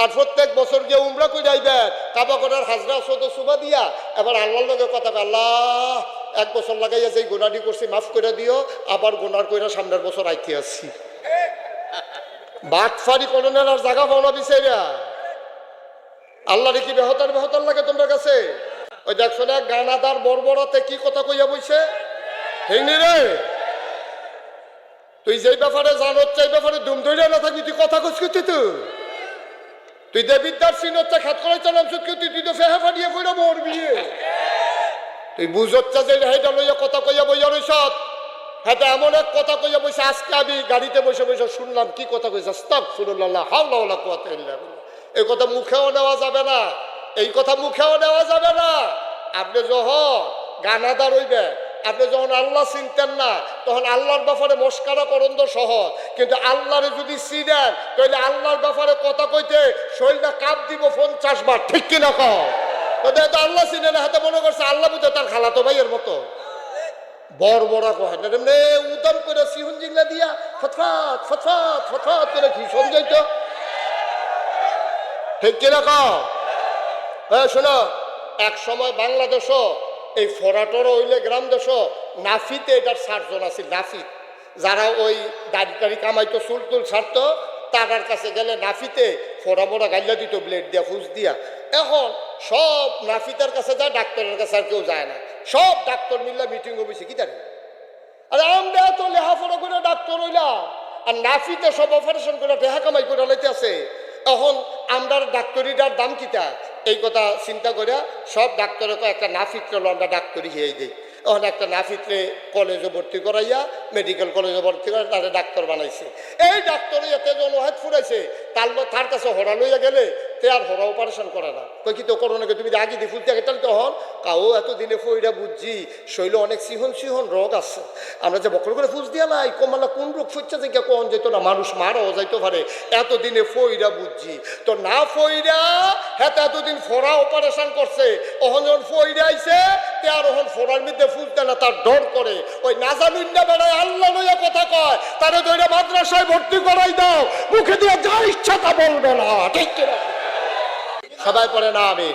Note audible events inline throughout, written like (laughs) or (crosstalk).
আর প্রত্যেক বছর গিয়ে উমরা করে যাইবেন কাবা করার হাজরা সদ সুবা দিয়া। এবার আল্লাহর লগে কথা আল্লাহ, এক বছর লাগাইয়া যে গোনাটি করছি, মাফ করে দিও, আবার গোনার কইরা সামনের বছর আইতে আসছি। বাটফারি করণের আর জায়গা পাওয়া বিচাইরা আল্লাহ কি বেহতার বেহতার লাগে তোমার কাছে? ওই দেখছ না গানাদার বড়বড়াতে কি কথা কইয়া বইছে? হেঙ্গি রে। তুই যেই ব্যাপারে জানোর চাই ব্যাপারে দুম ধরে না থাকবি, তুই কথা কইস তুই তুই দেবিদ্যার সিন হচ্ছে খাত করে চালাম সুৎকে তুই তুই তো ফেহে ফাটিয়ে কইরা মরবি তুই বুঝচ্ছা যে হেটা লইয়া কথা কইয়া বইয়া রইস হ্যাঁ এমন এক কথা কইয়া বসে আজকে আমি গাড়িতে বসে বসে শুনলাম, কি কথা কইছে? স্তাক শুনুল্লাহ হাওলা কথা এই কথা মুখেও নেওয়া যাবে না, এই কথা মুখেও নেওয়া যাবে না। আপনি যখন গানাদার হইবে আপনি যখন আল্লাহ চিনতেন না, তখন আল্লাহর ব্যাপারে মস্কারা করন তো সহজ। কিন্তু আল্লাহরে যদি চিনেন, তাহলে আল্লাহর ব্যাপারে কথা কইতে শরীরটা কাপ দিব পঞ্চাশ বার, ঠিক কিনা তো আল্লাহ চিনে না, হাতে মনে করছে আল্লাহ বুঝে তার খালাতো ভাইয়ের মতো। বড় বড় না উদম করে সিহুন জিংলা দিয়া ফতফাত ফতফাত ফতফাত করে ভীষণ যাইতো ঠিক কিনা কও? হ্যাঁ শোনো, এক সময় বাংলাদেশও এই ফরাটর হইলে গ্রাম দেশ, নাফিতে এটার সার্জন আছে, নাফিত। যারা ওই দাড়ি টাড়ি কামাইতো, চুল টুল ছাড়তো, তারার কাছে গেলে নাফিতে ফোড়া মোড়া গাইলা দিত, ব্লেড দিয়া, ফুস দিয়া। এখন সব নাফিতার কাছে যায়, ডাক্তারের কাছে আর কেউ যায় না। সব ডাক্তার মিল্লা মিটিং বসে কি জানি? আরে আমরা তো লেহাপড়া করে ডাক্তার হইলাম, আর নাফিতে সব অপারেশন করে টেহা কামাই করে লাইতে আছে। এখন আমরা ডাক্তারিটার দাম কিতা? এই কথা চিন্তা করে সব ডাক্তারকে একটা নাফিক আমরা ডাক্তারি হয়ে দিই। এখন একটা নাফিত্রে কলেজে ভর্তি করাইয়া মেডিকেল কলেজে ভর্তি করে তাদের ডাক্তার বানাইছে। এই ডাক্তারে এতে জনহাত ফুরাইছে, তার তার কাছে হরা লইয়া গেলে তে আর হরা অপারেশন করে না। কই কি তো করো নাকি? তুমি আগে দিয়ে ফুলতে তাহলে তখন কাউ এত দিনে ফইরা বুঝছি, শৈল অনেক সিহন সিহন রোগ আছে। আমরা যে বকর করে ফুস দিয়া নাই, কমালা কোন রোগ ফুটছে যে কোন যেত না, মানুষ মারাও যাইতে পারে। এতদিনে ফইরা বুঝছি। তো না ফইরা হ্যাঁ এতদিন ফোরা অপারেশন করছে, অহন যখন ফইরা আইছে, তে আর ওহন ফোরার মধ্যে তার ডর করে, ওই না বেড়ায় আল্লাহ লইয়া কথা কয়, তারে ধরে মাদ্রাসায় ভর্তি করাই দাও, মুখে দিয়ে যা ইচ্ছা তা বলবে না। ঠিক সবাই পড়ে না আমি?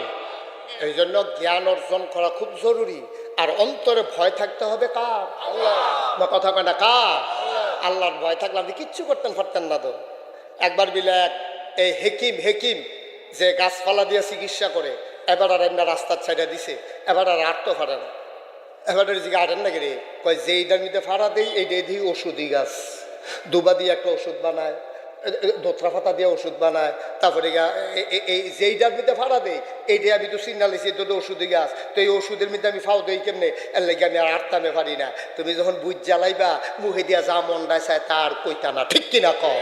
এই জন্য জ্ঞান অর্জন করা খুব জরুরি। আর অন্তরে ভয় থাকতে হবে কার? আল্লাহ। কথা কয় না, কার? আল্লাহর ভয় থাকলে আপনি কিচ্ছু করতেন পারতেন না তো। একবার বিলে এক, এই হেকিম হেকিম, যে গাছপালা দিয়ে চিকিৎসা করে, এবার আর রাস্তার ছাইডা দিছে, এবার আর আটতে পারে না। এবার জিগে আটেন না রে? কয় যেইটার মধ্যে ফাড়া দেই এই দিই ওষুধই গাছ। দুবা দিয়ে একটা ওষুধ বানায়, দোতরা ফাতা দিয়ে ওষুধ বানায়, তারপরে এই যেইটার মধ্যে ফাড়া দেই, এইটাই আমি তো সিগনাল দিছি তো ওষুধে গাছ। তো এই ওষুধের মধ্যে আমি ফাও দেই কেমনে? এর লাগে আমি আর আটতামে পারি না। তুমি যখন বুঝ জ্বালাইবা, মুখে দিয়া যা মন্ডায় চায়, তার কইতা না, ঠিক কিনা কও?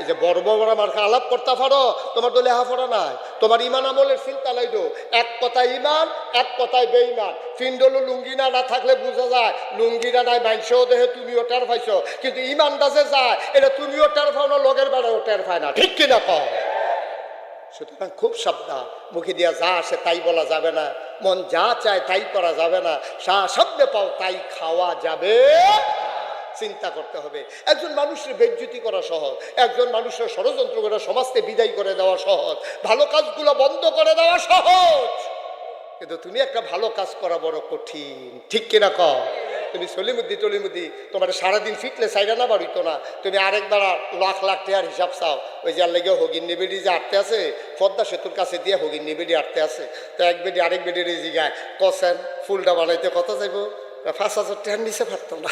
এই যে বড় বড় আমার আলাপ করতে পারো, তোমার তো লেহাপড়া নাই। তোমার ইমান আমলের চিন্তা নাই তো। এক কথায় ইমান, এক কথায় বেইমান ফিন্ডলো লুঙ্গিনা না থাকলে বোঝা যায় লুঙ্গিনা নাই মাইনসেও দেহে তুমিও টের পাইছো। কিন্তু ইমানটা যে যায়, এটা তুমিও টের পাও না, লগের বেড়াও টের পায় না। ঠিক কিনা কও? সুতরাং খুব সাবধান। মুখে দিয়া যা আসে তাই বলা যাবে না। মন যা চায় তাই করা যাবে না। সা শব্দে পাও তাই খাওয়া যাবে। চিন্তা করতে হবে। একজন মানুষের বেজ্জুতি করা সহজ। একজন মানুষের ষড়যন্ত্র করে সমাজকে বিদায় করে দেওয়া সহজ। ভালো কাজগুলো বন্ধ করে দেওয়া সহজ। কিন্তু তুমি একটা ভালো কাজ করা বড় কঠিন। ঠিক কিনা কও তুমি সলিমুদ্দি টলিমুদ্দি, তোমার সারাদিন ফিটলে সাইডা না বাড়িত না? তুমি আরেকবার লাখ লাখ টাকার হিসাব চাও। ওই যার লেগে হগিন নিবেডি যে আটতে আছে, পদ্মা সেতুর কাছে দিয়ে হগিন নিবেডি আটতে আছে। তো এক বেডি আরেক বেডি রেজি গায় কসেন, ফুলটা বানাইতে কত যাইব পাঁচ হাজার টাকার নিচে পারতাম না।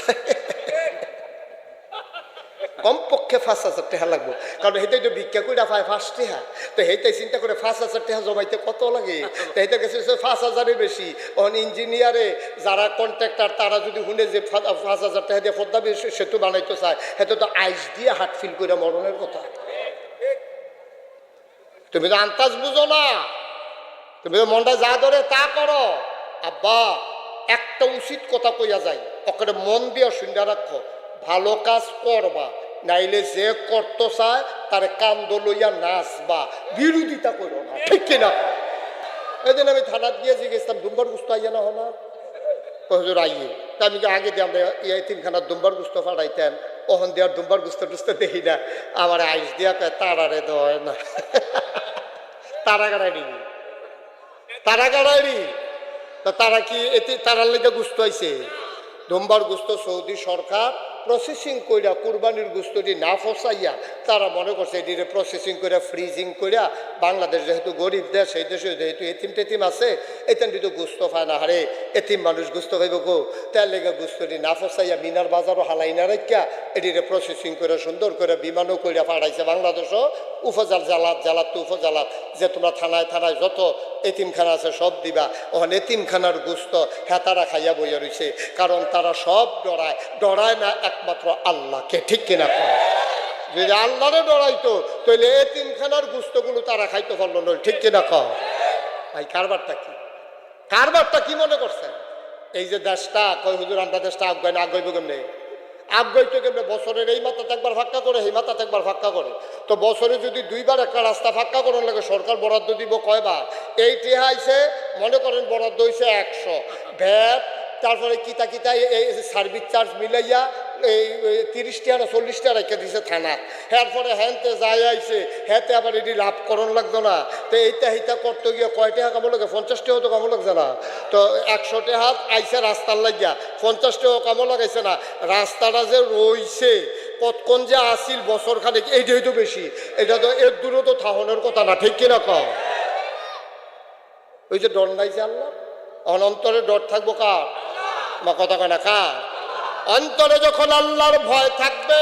কমপক্ষে পাঁচ হাজার টাকা লাগবো। কারণ হেঁটে তো ভিক্ষা করে পায় পাঁচ টাকা তো হেঁটে চিন্তা করে পাঁচ হাজার টাকা জমাইতে কত লাগে? তো হেঁটে গেছে পাঁচ হাজারের বেশি। অন ইঞ্জিনিয়ারে যারা কন্ট্রাক্টর তারা যদি শুনে যে পাঁচ হাজার টাকা দিয়ে পদ্মা সেতু বানাইতে চায় হেঁটে তো আইস দিয়ে হাট ফিল করে মরণের কথা। তুমি তো আন্তাজ বুঝো না। তুমি তো মনটা যা ধরে তা করো। আব্বা, একটা উচিত কথা কইয়া যায় ওখানে মন দিয়া শুনতে রাখো। ভালো কাজ করবা। নাইলে যে করতে চায়, তার কান্দ লইয়া নাচবা। বিরোধিতা করো না, ঠিক কিনা? এই দিন আমি থানাত গিয়ে জিজ্ঞেসলাম দুম্বার গুস্ত আইয়া না? হজুর, আইয়ে। তা আমি আগে দিয়ে আমরা তিনখানা দুম্বার গুস্ত ফাড়াইতেন ওহন দেওয়ার গুস্ত টুস্ত দেখি না। আমার আইস দিয়া কয়, তারারে না। তারা গাড়াইনি তারা গাড়াইনি তারা কি এতে, তারার লেগে গুস্ত হয়েছে দোমবার গুস্ত সৌদি সরকার প্রসেসিং কইরা কুরবানির গুস্তটি না ফসাইয়া তারা মনে করছে এটিরে প্রসেসিং করে ফ্রিজিং কইরা বাংলাদেশ যেহেতু গরিব দেশ সেই দেশে যেহেতু এতিম টেতিম আছে, এতেন তো গুস্ত পায় না হারে এতিম মানুষ গুস্ত খাইব গো তার লেগে গুস্তটি না ফসাইয়া মিনার বাজারও হালাই না রাখিয়া এটিরে প্রসেসিং করে সুন্দর করে বিমানও কইরা পাঠাইছে বাংলাদেশও। উপজাল জালাত জালাত তো উপজালাত, যে তোমরা থানায় থানায় যত এতিমখানা আছে সব দিবা ওখানে এতিমখানার গুস্ত হ্যাঁ তারা খাইয়া বইয়া রয়েছে কারণ তারা সব ডরায় ডরায় না একমাত্র আল্লাহকে, ঠিক কিনা করে যদি আল্লাহরে ডরাইতো তাহলে এতিমখানার গুস্তগুলো তারা খাইতে পারল না, ঠিক কিনা কর ভাই, কারবারটা কি? কারবারটা কি মনে করছেন? এই যে দেশটা কই হুজুর, আমরা দেশটা আগাই না আগাইব কেমনে? আগাইতে কেমনে? বছরের এই মাথাতে একবার ফাঁকা করে এই মাথাতে একবার ফাঁকা করে। তো বছরে যদি দুইবার একটা রাস্তা ফাঁকা করার লাগে, সরকার বরাদ্দ দিব কয়বার? এই টেহা মনে করেন বরাদ্দ হয়েছে একশো। ভ্যাট তারপরে কিতা কিতা এই সার্ভিস চার্জ মিলাইয়া এই এই তিরিশ টাকা না চল্লিশ রেখে দিছে থানা। এরপরে হ্যানতে যাই আইছে হ্যাতে আবার এটি লাভ করণ লাগতো না। তো এইটা এইটা করতে গিয়ে কয় টাকা লাগে? পঞ্চাশ টাকা তো কামো লাগছে না। তো একশো টাকা আইছে রাস্তার লাগিয়া, পঞ্চাশ টাকা কামো লাগাইছে না। রাস্তাটা যে রইছে, কতক্ষণ যে আসিল বছর খানেক এইটাই তো বেশি। এটা তো এর দূরও তো থাহনের কথা না, ঠিক কিনা কম ওই যে ডর নাই যে আল্লাহ, অনন্তরে ডর থাকব কার? বা কথা কয় না, কার? অন্তরে যখন আল্লাহর ভয় থাকবে,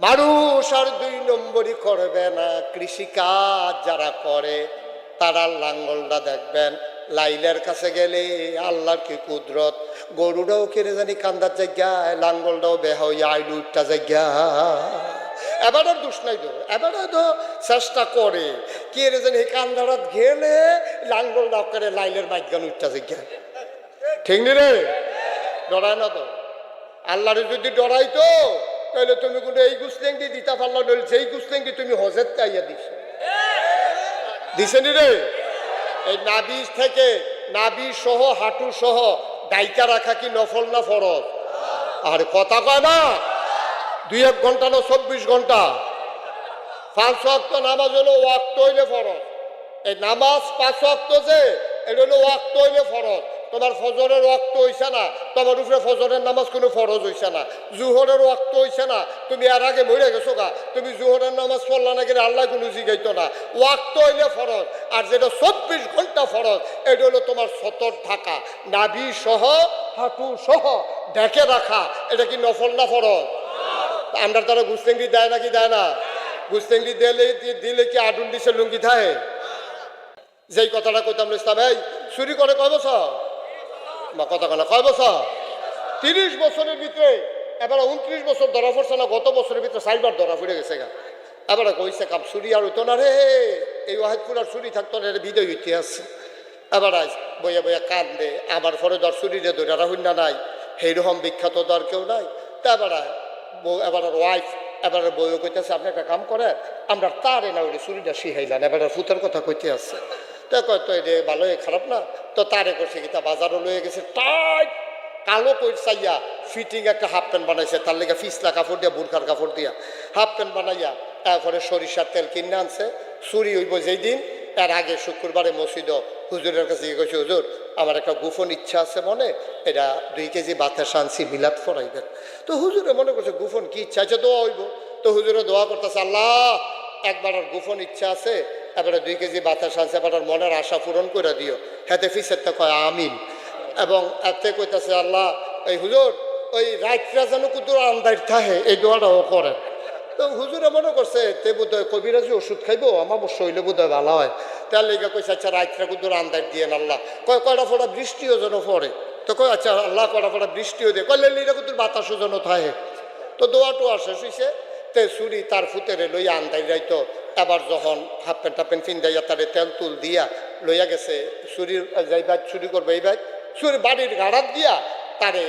মানুষ আর দুই নম্বরই করবে না। কৃষিকাজ যারা করে, তারা লাঙ্গলটা দেখবেন, লাইলের কাছে গেলে আল্লাহর কি কুদরত। গরুটাও কেড়ে জানি কান্দার জায়গায় লাঙ্গলটাও বেহা হইয়া আইলু উঠটা জায়গা। এবার দোষ নাই তো, এবার তো চেষ্টা করে। কে রে জানি কান্দারাত গেলে লাঙ্গলটাও করে লাইলের মাইগান উঠটা জায়গা। ঠিক নি রে? ডরায় না তো। আল্লাহরে যদি ডরাইতো তাহলে তুমি কোনো এই গুসলেঙ্গি দিতা পারল নইলে যেই গুসলেঙ্গি তুমি হজের চাইয়া দিছ। দিছেনি রে? এই নাবিজ থেকে নাবি সহ, হাঁটু সহ দায়িকা রাখা কি নফল না ফরজ? আর কথা কয় না, দুই এক ঘণ্টা না চব্বিশ ঘণ্টা? পাঁচ অক্ত নামাজ হলো ওয়াক্ত হইলে ফরজ। এই নামাজ পাঁচ অক্ত যে, এটা হলো ওয়াক্ত হইলে ফরজ। তোমার ফজরের ওয়াক্ত হইছে না, তোমার উপরে ফজরের নামাজ কোনো ফরজ হইছে না। জুহরের ওয়াক্ত হইছে না, তুমি আর আগে মরে গেছো গা। তুমি জুহরের নামাজ পড়লা না গেলে আল্লাহ কোনো জিগাইতো না। ওয়াক্ত হইলে ফরজ, আর যেটা চব্বিশ ঘণ্টা ফরজ, এটা হলো তোমার সতর ঢাকা। নাভি সহ, হাঁটু সহ ডেকে রাখা, এটা কি নফল না ফরজ? আমরা তারা গুস্তেঙ্গি দেয় নাকি দেয় না? গুস্তেঙ্গি দিলে দিলে কি আডুন দিছে লুঙ্গি থাকে যেই কথাটা কইতাম ইসলাম এই চুরি করে কয় বছর? কথা কেনা কয় বছর? তিরিশ বছরের ভিতরে, এবার উনত্রিশ বছর ধরা পড়ছে না, গত বছরের ভিতরে চারবার ধরা পড়ে গেছে গা। এবার কইছে কাপ চুরি আর হইতো না রে। এই ওয়াহিদপুর আর চুরি থাকতো না বিদয় হইতে আছে এবার আজ বইয়া বইয়া কান্দে আমার পরে ধর চুরিরে ধরে হইনা নাই। সেইরকম বিখ্যাত ধর কেউ নাই। তা এবার এবার ওয়াইফ এবার বইও কইতেছে, আপনি একটা কাম করেন, আমরা তারে না ওই চুরিটা শিখাইলেন এবার ফুতের কথা কইতে আছে। তো তো এটা ভালোই, খারাপ না? তো তারে করছে কি, তা বাজারও লয়ে গেছে, টাইট, কালো কই চাইয়া ফিটিং একটা হাফ প্যান্ট বানাইছে, তার লেগে ফিসলা কাপড় দিয়া বুরখার কাপড় দিয়া, হাফ প্যান্ট বানাইয়া তারপরে সরিষার তেল কিনে আনছে, চুরি হইব যেই দিন এর আগে শুক্রবারে মসজিদ হুজুরের কাছে গিয়ে কইছে, হুজুর, আমার একটা গোপন ইচ্ছা আছে মনে, এটা দুই কেজি বাতাস আনছি, মিলাদ ফরাইবেন তো হুজুরে মনে করছে, গোপন কি ইচ্ছা আছে, দোয়া হইব। তো হুজুরে দোয়া করতেছে, আল্লাহ, একবার আর গোপন ইচ্ছা আছে এবারে দুই কেজি বাতাস আনছে, এবার মনের আশা পূরণ করে দিও। হেতে ফিসের তো কয়, আমিন। এবং এতে কইতাছে, আল্লাহ, এই হুজুর, ওই রাইটরা যেন কুদুর আন্দার থাহে এই দোয়াটাও করেন তো হুজুরে মনে করছে, তে বোধ হয় কবিরাজি ওষুধ খাইবো আমার শৈলে বোধ হয় ভালো হয়। তার লেগে কইছে আচ্ছা রাইতরা কুদুর আন্দার দিয়ে আল্লাহ। কয়, কয়টা ফোটা বৃষ্টিও যেন পড়ে। তো কয় আচ্ছা আল্লাহ, কয়টা ফোটা বৃষ্টিও দিয়ে কয়, লেলিরা কুদুর বাতাসও যেন থাহে তো দোয়াটো আসে শুইছে তে চুরি তার ফুতেরে লইয়া আন্দাই যাইতো। এবার যখন হাফ প্যান্ট হাফ প্যান্ট ফিন্দাইয়া তারে তেল তুল দিয়া লইয়া গেছে চুরির যাইবা চুরি করবে এই ভাই চুরি বাড়ির গাড়াত দিয়া তারে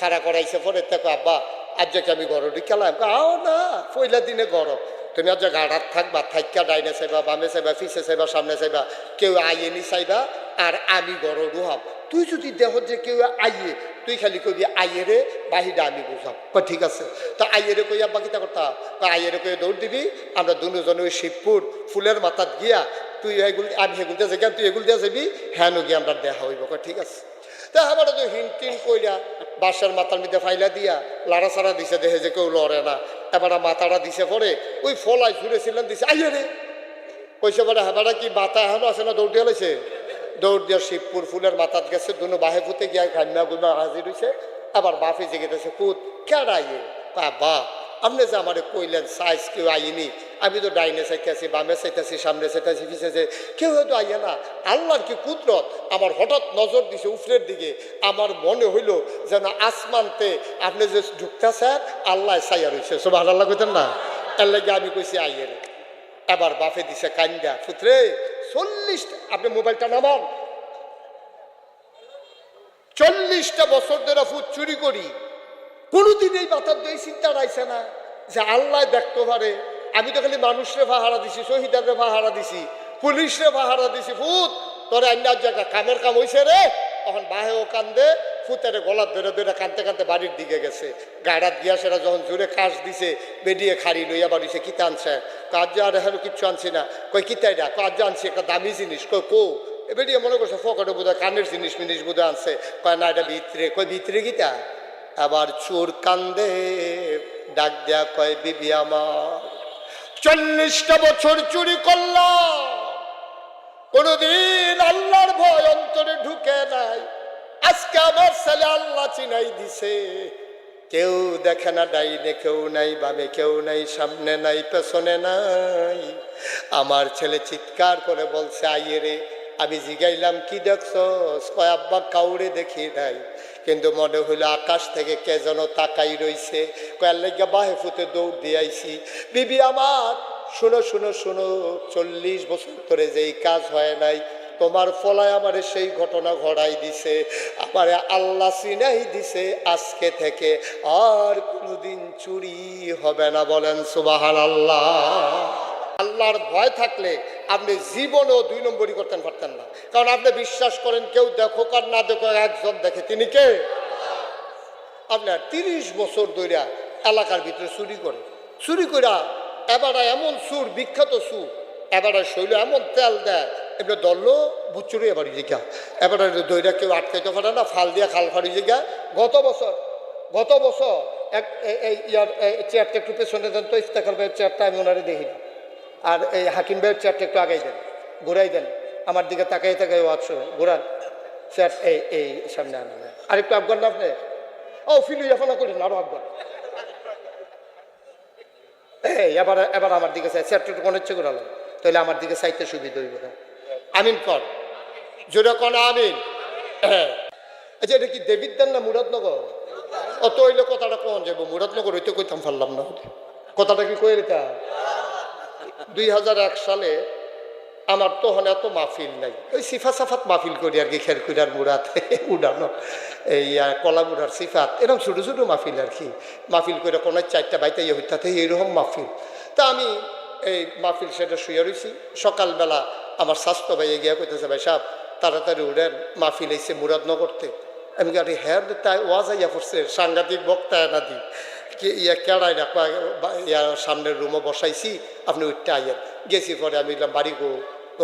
খাড়া করাইছে পরে, দেখো আব্বা আজ যে আমি ঘর ঢুকালাম। আও না, পয়লা দিনে ঘর। তুমি আজ গাড়াত থাকবা, থাইকা ডাইনে চাইবা, বামে চাইবা ফিসে চাইবা, সামনে চাইবা, কেউ আইয়েনি চাইবা, আর আমি ঘর রুহাম। তুই যদি দেহ যে কেউ আইয়ে, তুই খালি কবি আইয়েরে বাহিরে আমি বুঝাম। ঠিক আছে। তা আইয়েরে কইয়া বাকিটা করতাম আইয়েরে কই দৌড় দিবি, আমরা দুজনে ওই শিবপুর ফুলের মাথাত গিয়া তুই এগুলো আমি এগুলো দিয়ে যাই তুই এগুলো দিয়ে যাবি হ্যাঁ নগি আমরা দেখা হইব ঠিক আছে। তা আবার তো হিন টিন কইরা বাসার মাথার মধ্যে ফাইলা দিয়া লাড়া সাড়া দিছে দেখে যে কেউ লড়ে না। এবার মাথাটা দিছে পরে ওই ফলাই ছুঁড়েছিলেন দিছে আইয়ে রে কইছে, বলে হেবাটা কি মাথা এখনও আছে না দৌড় দিয়ে লাইছে? দৌড় দিয়ে শিবপুর ফুলের মাথাত গেছে, দুনো বাহে ফুতে গিয়া ঘান্না গুনা হাজির হইছে। আবার বাপে জেগে দিয়েছে পুত কেডাইয়ে তা বা আপনি যে আমারে কইলেন, সাইজ কেউ আইনি। আমি তো ডাইনে চাইতেছি, বামে চাইতেছি, সামনে চাইতেছি পিছেছে কেউ হয়তো আইয়ে না। আল্লাহর কি কুদরত? আমার হঠাৎ নজর দিছে উফরের দিকে। আমার মনে হইল যেন আসমানতে আপনি যে ঢুকতেছেন, আল্লাহ চাইয়া রয়েছে সব আল্লাহ কইতেন না? এর লাগে আমি কইছি, আইয়ে রে। এবার বাফে দিছে কান্দা পুত্রে চল্লিশটা আপনি মোবাইলটা নামান। চল্লিশটা বছর ধরে ফুট চুরি করি। কোনোদিন এই মাথার দিয়ে চিন্তা রাইছে না যে আল্লাহ দেখতে পারে আমি তো খালি মানুষরে পাহারা দিছি শহীদারে পাহারা দিছি, পুলিশরে পাহারা দিছি ফুত তোর অন্য জায়গা কামের কাম হইছে রে। তখন বাহেও কান্দে ফুতের গলার ধরে ধরে কানতে কানতে বাড়ির দিকে গেছে। গাড়াত গিয়া সেটা যখন জোরে কাজ দিছে বেরিয়ে খাড়ি লইয়া বাড়িছে কি আনছে? কাজ আর কিচ্ছু আনছি না। কই কিতাই না কাজ আনছি একটা দামি জিনিস। কই, কো? এবারে মনে করছে ফকটে বোধহয় কানের জিনিস মিনিস বোধহয় আনছে। কয়, না, এটা ভিতরে। কই, ভিতরে গীতা আবার চোর কান্দে, ডাক দেয়া কয়, বিবি আমার, চল্লিশটা বছর চুরি করলাম কোনদিন আল্লাহর ভয় অন্তরে ঢুকে নাই। আজকে আমার ছেলে আল্লাহ চিনাই দিছে। কেউ দেখে না, ডাইনে কেউ নাই, বামে কেউ নাই, সামনে নাই, পেছনে নাই। আমার ছেলে চিৎকার করে বলছে, আইয়ে রে, আমি জিগাইলাম, কি দেখছস? কয়, আব্বা, কাউরে দেখি নাই। কিন্তু মনে হইল, আকাশ থেকে কে যেন তাকাই রইছে। কয়ার লেগে বাহে ফুতে দৌড় দিয়ে আইছি। বিবি আমার, শুনো শুনো শুনো, চল্লিশ বছর ধরে যেই কাজ হয় নাই তোমার ফলায় আমারে সেই ঘটনা ঘটাই দিছে, আমারে আল্লাহ সিনাই দিছে আজকে থেকে আর কোনোদিন চুরি হবে না বলেন সুবাহান আল্লাহ আল্লাহর ভয় থাকলে আপনি জীবনেও দুই নম্বরই করতেন, পারতেন না। কারণ আপনি বিশ্বাস করেন, কেউ দেখো আর না দেখো একজন দেখে, তিনি কে? আপনার তিরিশ বছর ধরে এলাকার ভিতরে চুরি করে। চুরি করা এবারে এমন সুর, বিখ্যাত সুর, এবারে শৈল এমন তেল দেয় এবার দললো বুচুরি এবার জিগা এবারে দইরা কেউ আটকাইতে পারে না, ফাল দিয়া খাল ফাড়ি জিগা গত বছর গত বছর এক এই ইয়ার চেয়ারটা একটু পেছনে দেন তো, ইফতেখার ভাইয়ের চেয়ারটা আমি ওনারে দেখি আর এই হাকিম ভাইয়ের চেয়ারটা একটু আগাই দেন, ঘুরাই দেন। আমার দিকে তাকাই তাকাই ওয়াজ ঘুরান। চেয়ার এই এই সামনে আনেন আর একটু আফগান না আপনি? ও, ফিলু এখনও করেন আরও আফগান। এই, এবার এবার আমার দিকে চাই চেয়ারটা একটু মনে ইচ্ছে করালাম তাহলে আমার দিকে চাইতে সুবিধা হইব না। আমিন কর। জোরে কন আমিন। আচ্ছা এটা কি দেবিদ্যান না মুরাদনগর? অত হইলে কথাটা কখন যাব মুরাদনগর হইতে কইতাম পারলাম না কথাটা কি কয়ে দিতা দুই হাজার এক সালে আমার তখন এত মাহফিল নাই। ওই সিফা সাফাত মাহফিল করি আর কি খেরকুড়ার মুরাত (laughs) উড়ানো, এই কলা মুড়ার সিফাত এরকম ছোটো ছোটো মাহফিল আর কি। মাহফিল করে কোনো চারটা বাইতে ইয়ে হইতে এইরকম মাহফিল। তা আমি এই মাহফিল সেটা শুয়ে রয়েছি সকালবেলা আমার স্বাস্থ্য ভাই গিয়া কইতেছে, ভাই সাহেব, তাড়াতাড়ি উড়েন মাহফিল এসে মুরাদনগরতে আমি গাড়ি হ্যাঁ তাই ওয়াজ আইয়া পড়ছে, সাংঘাতিক বক্তা না দি। কি ইয়া কেড়াই না ইয়া সামনের রুমে বসাইছি, আপনি উঠতে আইয়েন। গেছি পরে আমি বললাম বাড়ি গো,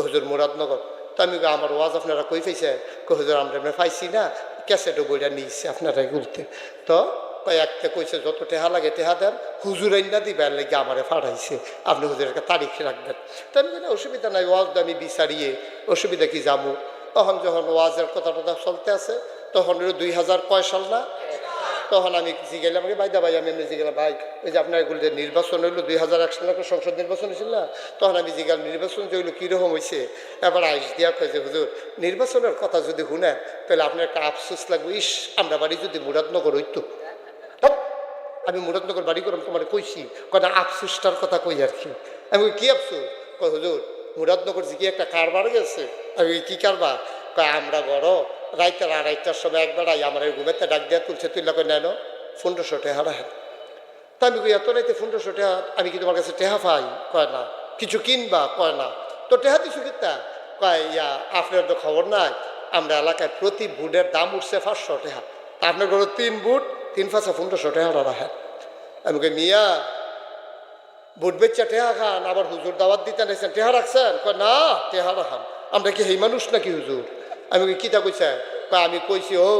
হুজুর মুরাদনগর তো আমি আমার ওয়াজ আপনারা কই পাইছে কো হুজুর, আমরা পাইছি না, ক্যাসেটও বইটা নিয়েছি আপনারা ঘুরতে তো কয় একটা কইছে, যত টেহা লাগে টেহা দেন, হুজুর না দিবার লাগে আমারে ফাড়াইছে। আপনি হুজুরের একটা তারিখ রাখবেন। তো আমি অসুবিধা নাই, ওয়াজ আমি বিচারিয়ে, অসুবিধা কি যাব তখন যখন ওয়াজের কথা টথা চলতে আছে, তখন দুই হাজার কয় সাল না? তখন আমি জিগেলাম আগে ভাই দা ভাই, আমি এমনি জিগেলাম ভাই, ওই যে আপনার এগুলো নির্বাচন হইল, দুই হাজার এক সালে সংসদ নির্বাচন হয়েছিল না? তখন আমি জিগাল নির্বাচন যে হইল, কীরকম হয়েছে এবার আইস দিয়া কয় যে, হুজুর, নির্বাচনের কথা যদি শুনেন, তাহলে আপনার একটা আফসোস লাগবে, ইস, আমরা বাড়ি যদি মুরাদনগর হইতো। আমি মুরাদনগর বাড়ি করলাম তোমার কইছি কয়টা আফসোসটার কথা কই আর কি। আমি কি আফসোস? কয়, হুজুর মুরাদনগর যে একটা কারবার গেছে আমি কি কারবার? কয়, আমরা বড়, রাইতের আড়াইটার সময় একবার আই আমার ঘুমেতে ডাক দেওয়া তুলছে তুই লাগে নেন পনেরোশো টেহা রাখেন। তা আমি কই, এত রাইতে পনেরোশো টেহা, আমি কি তোমার কাছে টেহা পাই? কয়, না। কিছু কিনবা? কয়, না। তো টেহা দিছু কিতা? কয়, ইয়া, আপনার তো খবর নাই, আমরা এলাকায় প্রতি বুটের দাম উঠছে পাঁচশো টেহা। আপনার ঘরে তিন বুট? তিন পাঁচশো পনেরোশো টেহা রাখেন আমি কই মিয়া, বুট বেচা টেহা খান, আবার হুজুর দাওয়াত দিতে নিয়েছেন টেহা রাখছেন? কয়, না, টেহা রাখান আমরা কি সেই মানুষ নাকি হুজুর? আমি কিতা কইছে? কয়, আমি কইছি, ও,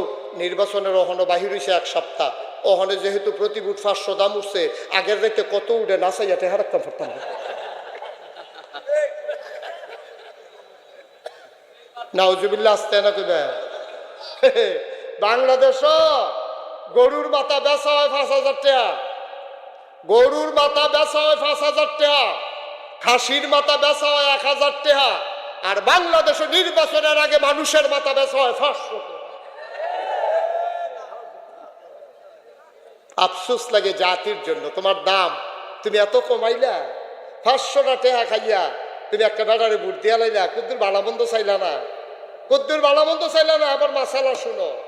নির্বাচনের ওখানে বাহির হইছে এক সপ্তাহ। ওখানে যেহেতু প্রতি বুট পাঁচশো দাম উঠছে, আগের রাইতে কত উঠে নাচাইয়া টেহা রাখতাম পারতাম না। নাউজুবিল্লা আসতে না কইবে? বাংলাদেশ গরুর মাথা বেচা হয় পাঁচ হাজার টাকা। গরুর মাথা বেচা হয় পাঁচ হাজার টাকা। খাসির মাথা বেচা হয় এক হাজার টাকা। আর বাংলাদেশে নির্বাচনের আগে মানুষের মাথা বেচা হয় পাঁচশো আফসোস লাগে জাতির জন্য। তোমার দাম, তুমি এত কমাইলা পাঁচশোটা টেহা খাইয়া তুমি একটা বেড়ারে বুট দিয়া লাইলা। কুদ্দুর বালামন্দ চাইলা না। কুদ্দুর বালামন্দ চাইলা না, আবার মাসালা শুনো।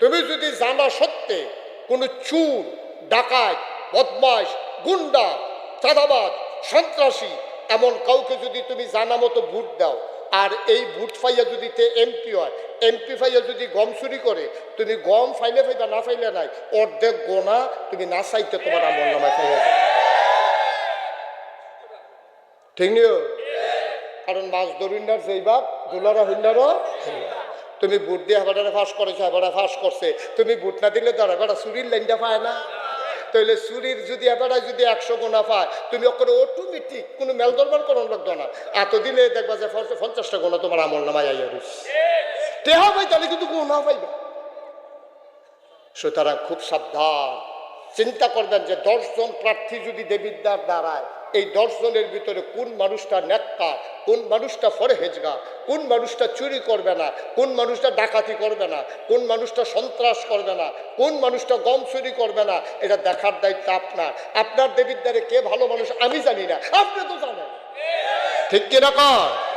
তুমি যদি জানা সত্ত্বে কোনো চুর, ডাকাত বদমাস গুন্ডা চাঁদাবাদ সন্ত্রাসী, এমন কাউকে যদি তুমি জানা মতো ভোট দাও, আর এই ভোট ফাইয়া যদি তে এমপি হয়, এমপি ফাইয়া যদি গম চুরি করে, তুমি গম ফাইলে ফাইবা না ফাইলে নাই, অর্ধেক গোনা তুমি না চাইতে তোমার আমল নামায় ফাইয়া। ঠিক নিও কারণ মাছ ধরুন্ডার যেইবার দুলারা হুন্ডারও তুমি বুট দিয়ে হেবাটারে ফাঁস করেছ হেবাটা ফাঁস করছে। তুমি বুট না দিলে ধর হেবাটা চুরির লাইনটা পায় না। তাহলে চুরির যদি এবারে যদি একশো গোনা পায়, তুমি ওখানে অটোমেটিক কোনো মেল দরবার করুন লাগতো না। এত দিলে দেখবা যে পঞ্চাশটা গোনা তোমার আমল নামায় আইয়া রয়েছে টেহা পাই তাহলে কিন্তু গোনা পাইবে। সুতরাং খুব সাবধান। চিন্তা করবেন যে দশজন প্রার্থী যদি দেবিদ্যার দাঁড়ায় এই দশজনের ভিতরে কোন মানুষটা নেককা কোন মানুষটা ফরহেজগা কোন মানুষটা চুরি করবে না, কোন মানুষটা ডাকাতি করবে না, কোন মানুষটা সন্ত্রাস করবে না, কোন মানুষটা গম চুরি করবে না, এটা দেখার দায়িত্ব আপনার। আপনার দেবীর দ্বারে কে ভালো মানুষ আমি জানি না, আপনি তো জানেন। ঠিক কিনা কর